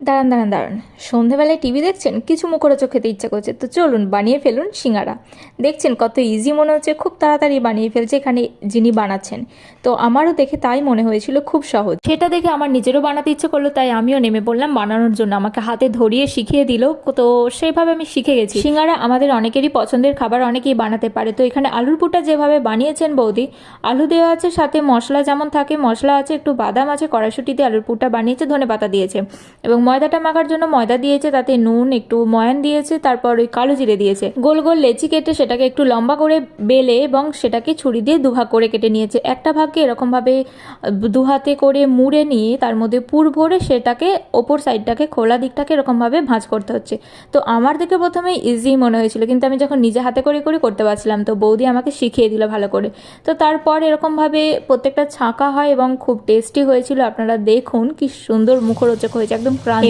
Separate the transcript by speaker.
Speaker 1: দাঁড়ান দাঁড়ান দাঁড়ান। সন্ধেবেলায় টিভি দেখছেন? কিছু মুখরোচক খেতে ইচ্ছা করছে। তো চলুন, বানিয়ে ফেলুন সিঙ্গারা। দেখছেন, কত ইজি মনে হচ্ছে, খুব তাড়াতাড়ি বানিয়ে ফেলছে এখানে যিনি বানাচ্ছেন। তো আমারও দেখে তাই মনে হয়েছিল, খুব সহজ। সেটা দেখে আমার নিজেরও বানাতে ইচ্ছে করল, তাই আমিও নেমে পড়লাম বানানোর জন্য। আমাকে হাতে ধরিয়ে শিখিয়ে দিল, তো সেইভাবে আমি শিখে গেছি। সিঙ্গারা আমাদের অনেকেরই পছন্দের খাবার, অনেকেই বানাতে পারে। তো এখানে আলুর পুটা যেভাবে বানিয়েছেন বৌদি, আলু দেওয়া আছে, সাথে মশলা যেমন থাকে, মশলা আছে, একটু বাদাম আছে কড়াইশুটি দিয়ে আলুর পুটা বানিয়েছে ধনে পাতা দিয়েছে। এবং ময়দাটা মাখার জন্য ময়দা দিয়েছে, তাতে নুন, একটু ময়ান দিয়েছে, তারপর ওই কালো জিরে দিয়েছে। গোল গোল লেচি কেটে সেটাকে একটু লম্বা করে বেলে এবং সেটাকে ছুরি দিয়ে দুভাগ করে কেটে নিয়েছে। একটা ভাগকে এরকমভাবে দু হাতে করে মুড়ে নিয়ে তার মধ্যে পুর ভরে সেটাকে ওপর সাইডটাকে খোলা দিকটাকে এরকমভাবে ভাঁজ করতে হচ্ছে। তো আমার দেখে প্রথমে ইজি মনে হয়েছিল, কিন্তু আমি যখন নিজে হাতে করে করে করতে পারছিলাম, তো বৌদি আমাকে শিখিয়ে দিল ভালো করে। তো তারপর এরকমভাবে প্রত্যেকটা ছাঁকা হয় এবং খুব টেস্টি হয়েছিল। আপনারা দেখুন কি সুন্দর মুখরোচক হয়েছে, একদম ক্রাঞ্চ